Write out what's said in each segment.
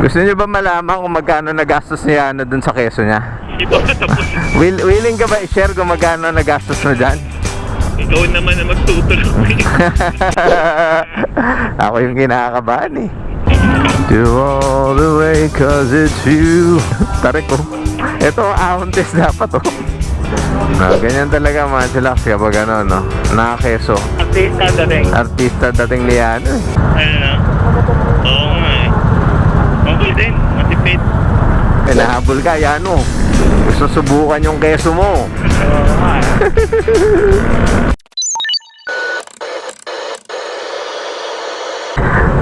Gusto niyo ba malaman kung magkano nagastos ni Ano dun sa keso niya? Will, willing ka ba i-share kung magkano nagastos mo dyan? Ikaw naman na magtutulong. Ako yung kinakabahan eh. Do all the way cause it's you. Tarik ko. Ito, ahon test dapat oh. No, ganyan talaga mga chillax kapag ano, no? Nakakeso. Artista dating. Artista dating ni ano eh. Ano? Din. Matipid. Eh, nahabol ka, yan oh. Gusto subukan yung keso mo.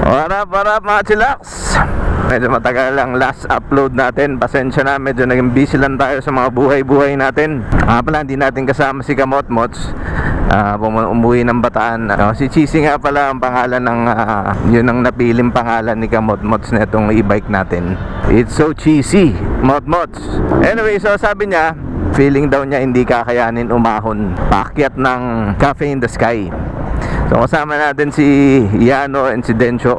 Oo eh. What up, what up mga chillax? Medyo matagal lang last upload natin. Pasensya na, medyo naging busy lang tayo sa mga buhay-buhay natin. Nga pala, hindi natin kasama si Kamot Mots. Ah, umuwi ng bataan. Ano, Si Cheesy nga pala ang pangalan ng ah, Yun ang napiling pangalan ni Kamot Mots na itong e-bike natin. It's so cheesy, Mot Mots. Anyway, so sabi niya Feeling daw niya hindi kakayanin umahon. Paakyat ng Cafe in the Sky. So kasama natin si Yano and si Dencho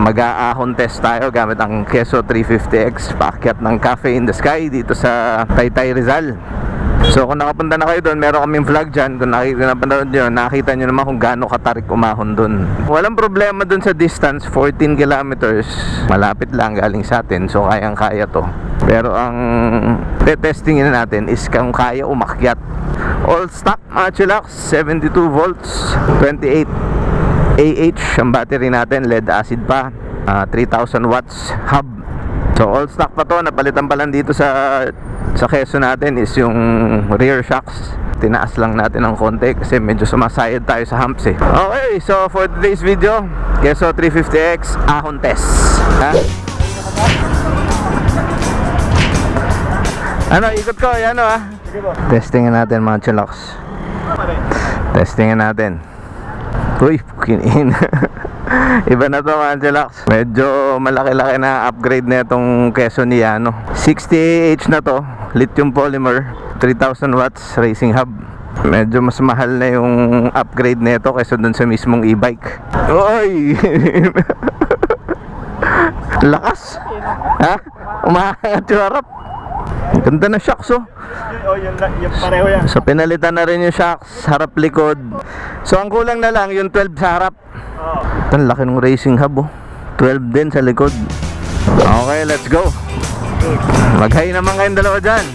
Mag-aahon test tayo gamit ang Keso 350X Paakyat ng Cafe in the Sky dito sa Taytay Rizal. So kung nakapunta na kayo doon, meron kaming vlog dyan. Kung nakikita na nyo, nakita nyo naman kung gaano katarik umahon doon. Walang problema doon sa distance, 14 kilometers. Malapit lang galing sa atin, so kayang kaya to. Pero ang testingin natin is kung kaya umakyat. All stock mga chillax, 72 volts, 28 AH ang battery natin, lead acid pa, ah, 3000 watts hub. So all stock pa to, napalitan pa lang dito sa sa keso natin is yung rear shocks. Tinaas lang natin ng konti kasi medyo sumasayad tayo sa humps eh. Okay, so for today's video, Keso 350X ahon test. Ha? Ano, ikot ko, yan o ah. Testingin natin mga chillax. Testingin natin. Uy, kinin. Iba na to chillax. Medyo malaki-laki na upgrade na itong keso ni ano. 60H na to. Lithium polymer. 3000 watts racing hub. Medyo mas mahal na yung upgrade nito kaysa dun sa mismong e-bike. Uy! Lakas! Ha? Umahangat yung harap. Ganda na shocks oh. Oh, yun, pareho yan. So pinalitan na rin yung shocks, harap likod. So ang kulang na lang yung 12 sa harap. Oo. Ito, ang laki ng racing hub oh. 12 din sa likod. Okay, let's go. Mag-hi naman kayong dalawa dyan.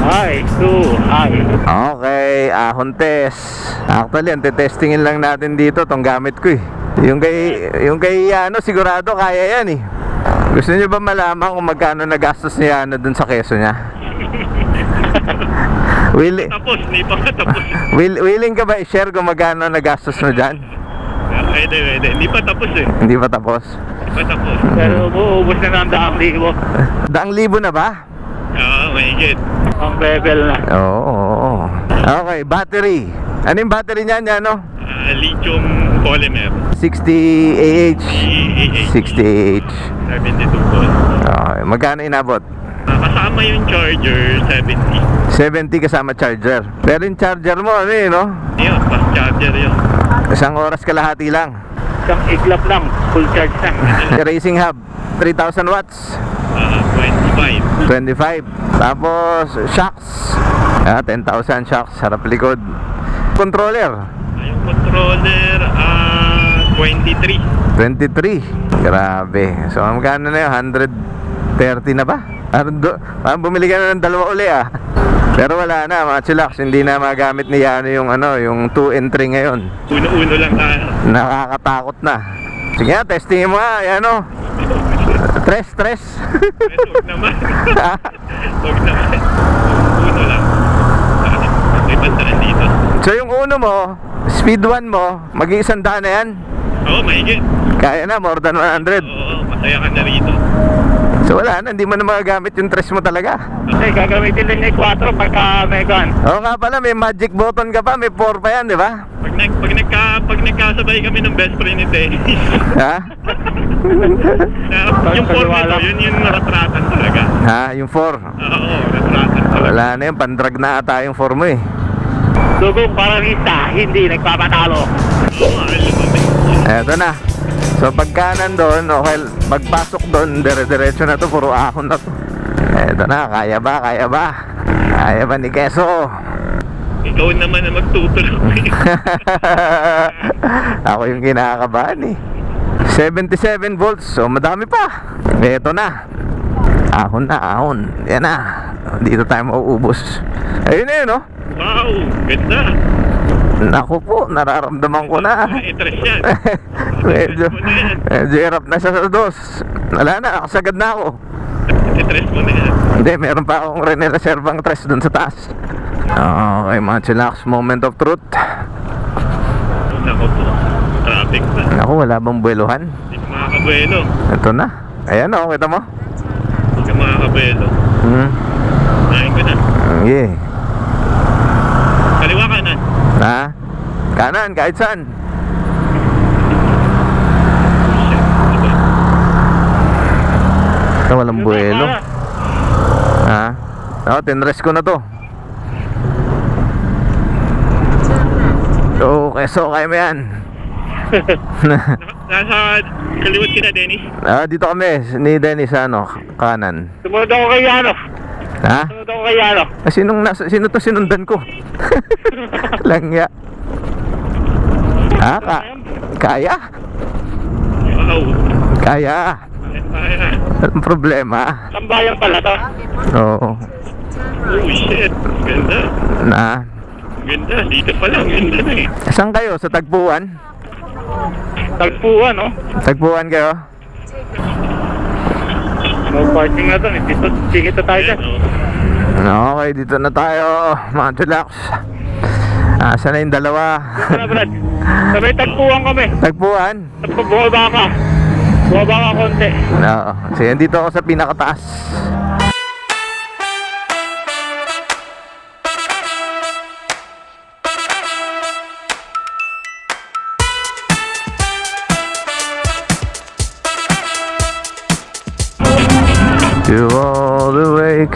Hi, two, hi. Okay, ahon test. Actually, ang testingin lang natin dito tong gamit ko eh. Yung kay, yung kay ano, sigurado kaya yan eh. Gusto niyo ba malaman kung magkano nagastos niya ano dun sa keso niya? Will, Tapos, hindi pa tapos. will, willing ka ba i-share kung magkano nagastos mo dyan? Pwede, pwede. Hindi pa tapos eh. Hindi pa tapos. Hindi pa tapos. Pero umuubos na ng daang libo. Daang libo na ba? Oo, may higit. Ang level na. Oo. oo, oo. Okay, battery. Ano yung battery niyan, yan, no? Ah, lithium polymer. 60 AH. EAH. 60 AH. 72 volts. Okay, magkano inabot? Ah, kasama yung charger, 70. 70 kasama charger. Pero yung charger mo, ano yun, no? Yun, fast charger yun. Isang oras kalahati lang. Isang iglap lang, full charge na. Racing hub, 3,000 watts. Ah, 25. 25. Tapos, shocks. Ah, 10,000 shocks, harap likod. Controller, controller, ah, 23. 23. Grabe. So, magkano na yun? 130 na ba? Parang, do, parang bumili ka na ng dalawa uli ah. Pero wala na, mga chillax. Hindi na magamit ni Yano yung ano, yung 2 and 3 ngayon. Uno-uno lang tayo. Nakakatakot na. Sige nga, testingin mo nga, Yano. Stress, stress. Huwag naman. Huwag naman. Uno lang. Ah, May bandaran dito. so, yung uno mo, speed 1 mo, mag-iisang daan na yan. Oo, mahigit. Kaya na, more than 100. Oo, masaya ka na rito. So, wala na, hindi mo na magagamit yung stress mo talaga. Kasi gagamitin din yung 4 pagka may gun. Oo nga pala, may magic button ka pa, may 4 pa yan, di ba? Pag, nag, pag, nagka, pag nagkasabay kami ng best friend ni Dennis, Ha? na, yung 4 nito, yun yung naratratan talaga. Ha? Yung 4. Oo, naratratan talaga. Wala na yun, pandrag na ata yung 4 mo eh. Dugong parangista, hindi nagpapatalo. Eto na. So pag kanan doon, okay, pagpasok doon, dire-diretso na to, puro ahon na to. Eto na, kaya ba, kaya ba? Kaya ba ni Keso? Ikaw naman na magtutulog. Ako yung kinakabahan eh. 77 volts, so madami pa. Eto na. Ahon na, ahon. Yan na. Dito tayo mauubos. Ayun na yun, no? Wow, ganda. Naku po, nararamdaman ko na. Interest yan. medyo, medyo hirap na siya sa dos. Wala na, nakasagad na ako. Interest mo na yan. Hindi, meron pa akong rinireservang tres dun sa taas. Okay, mga chillax, moment of truth. Nako po. Traffic na. Naku, wala bang buweluhan? Hindi ka makakabuelo. Ito na. Ayan o, kita mo? Hindi ka makakabuelo. Hmm. Nahin ko na. Yeah. Ha? Kanan, kahit saan. Ito, walang buwelo. Ha? Oo, tinrest ko na to. Oo, keso, kaya mo yan. Nasa kaliwat ka na, Dennis. ah, dito kami, ni Dennis, ano, kanan. Sumunod ako kay Yano. Ha? Ako kay Yano. Ah, sinong nasa, sino to sinundan ko? Langya. Ha? Ka kaya? Wow. Kaya. Kaya. Anong problema? Sambayan pala to. Oo. Oh shit. Ganda. Na? Ganda. Dito pa lang. Ganda na eh. Saan kayo? Sa Tagpuan? Tagpuan, no? Tagpuan kayo? No parking na to. Dito, na tayo dyan. Okay, dito na tayo. Mga chillax. Asa na yung dalawa? Ano, Brad? Sabay tagpuan kami. Tagpuan? Bumaba ka. Bumaba ka konti. Oo. So, yan dito ako sa pinakataas.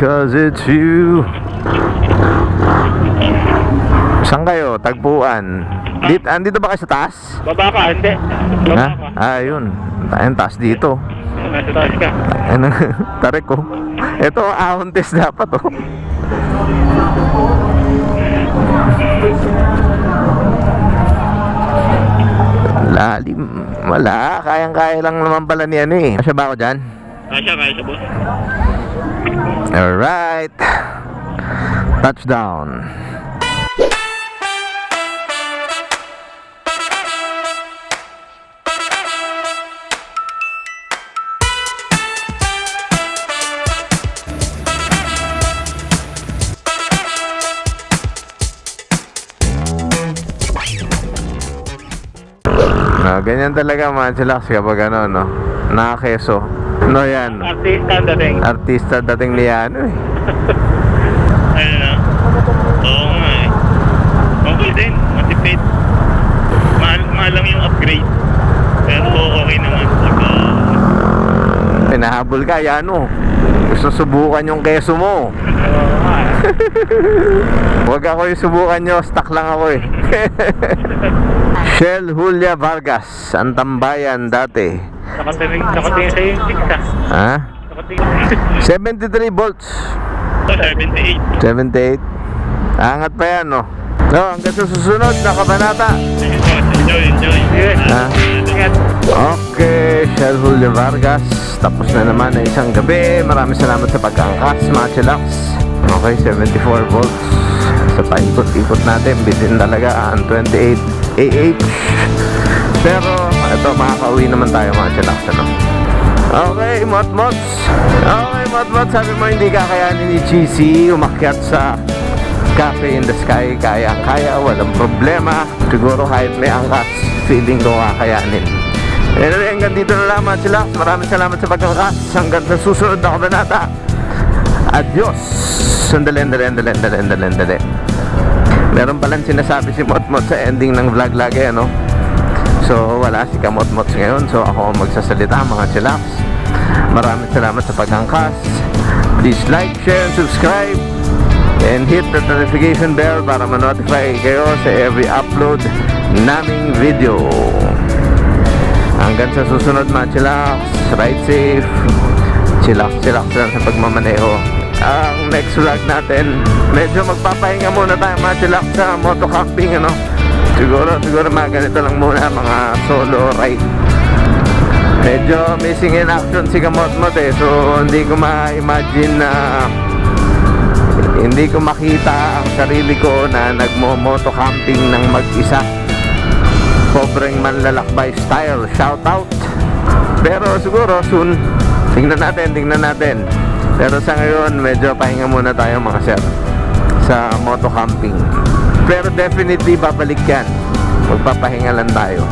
Cause it's you Saan kayo? Tagpuan Dito, andito ba kayo sa taas? Baba ka, hindi. Ha? Baba ka. Ah, yun Ayun, taas dito Nasa taas ka. ano, tarik ko. Ito, ahon test dapat oh. Lalim. Wala. Kayang-kaya lang naman pala ni ano eh. Kasya ba ako dyan? Kasya, kaya siya, boss. Alright. Touchdown. No, ganyan talaga mga chillax kapag ano, no? Nakakeso. No yan. Artista dating. Artista dating ni ano eh. Ayun na. Oo nga eh. Okay din. Matipid. Mahal, mahal lang yung upgrade. Pero okay naman. Saka, Pinahabol ka, ano? Gusto subukan yung keso mo. oo. Huwag ako yung subukan nyo, stuck lang ako eh. Shell Julia Vargas, ang tambayan dati. Nakatingin, nakatingin sa'yo yung chicks ah. Ha? Nakatingin. 73 volts. Oh, 78. 78. Angat pa yan, no? No, hanggang sa susunod na kabanata. Enjoy, enjoy. Ah. Ingat. Okay, Shell Julio Vargas. Tapos na naman na isang gabi. Maraming salamat sa pagkangkas, mga chillax. Okay, 74 volts. Sa paikot-ikot natin, bitin talaga ang 28 AH. Pero, ito, makakauwi naman tayo mga chillax, ano? Okay, Mot-Mots. Okay, Mot-Mots. Sabi mo, hindi kakayanin ni Cheesy umakyat sa Cafe in the Sky. Kaya-kaya, walang problema. Siguro kahit may angkas, feeling ko kakayanin. Anyway, hanggang dito na lang mga chillax. Maraming salamat sa pagkakas. Hanggang sa susunod na kabanata. Adios! Sandali, sandali, sandali, sandali, sandali, sandali. Meron palang sinasabi si Motmot sa ending ng vlog lagi, ano? So, wala si Kamotmot ngayon. So, ako ang magsasalita, mga chillax. Maraming salamat sa pagkangkas. Please like, share, and subscribe. And hit the notification bell para ma-notify kayo sa every upload naming video. Hanggang sa susunod mga chillax, ride safe, chillax, chillax lang sa pagmamaneho. Ang next vlog natin, medyo magpapahinga muna tayo mga chillax sa moto camping ano. Siguro, siguro mga ganito lang muna, mga solo ride. Medyo missing in action si Kamotmot eh, so hindi ko ma-imagine na hindi ko makita ang sarili ko na nagmo-moto camping ng mag-isa. Pobreng manlalakbay style. Shout out. Pero siguro soon, tingnan natin, tingnan natin. Pero sa ngayon, medyo pahinga muna tayo mga sir sa moto camping. Pero definitely babalik yan. Magpapahinga lang tayo.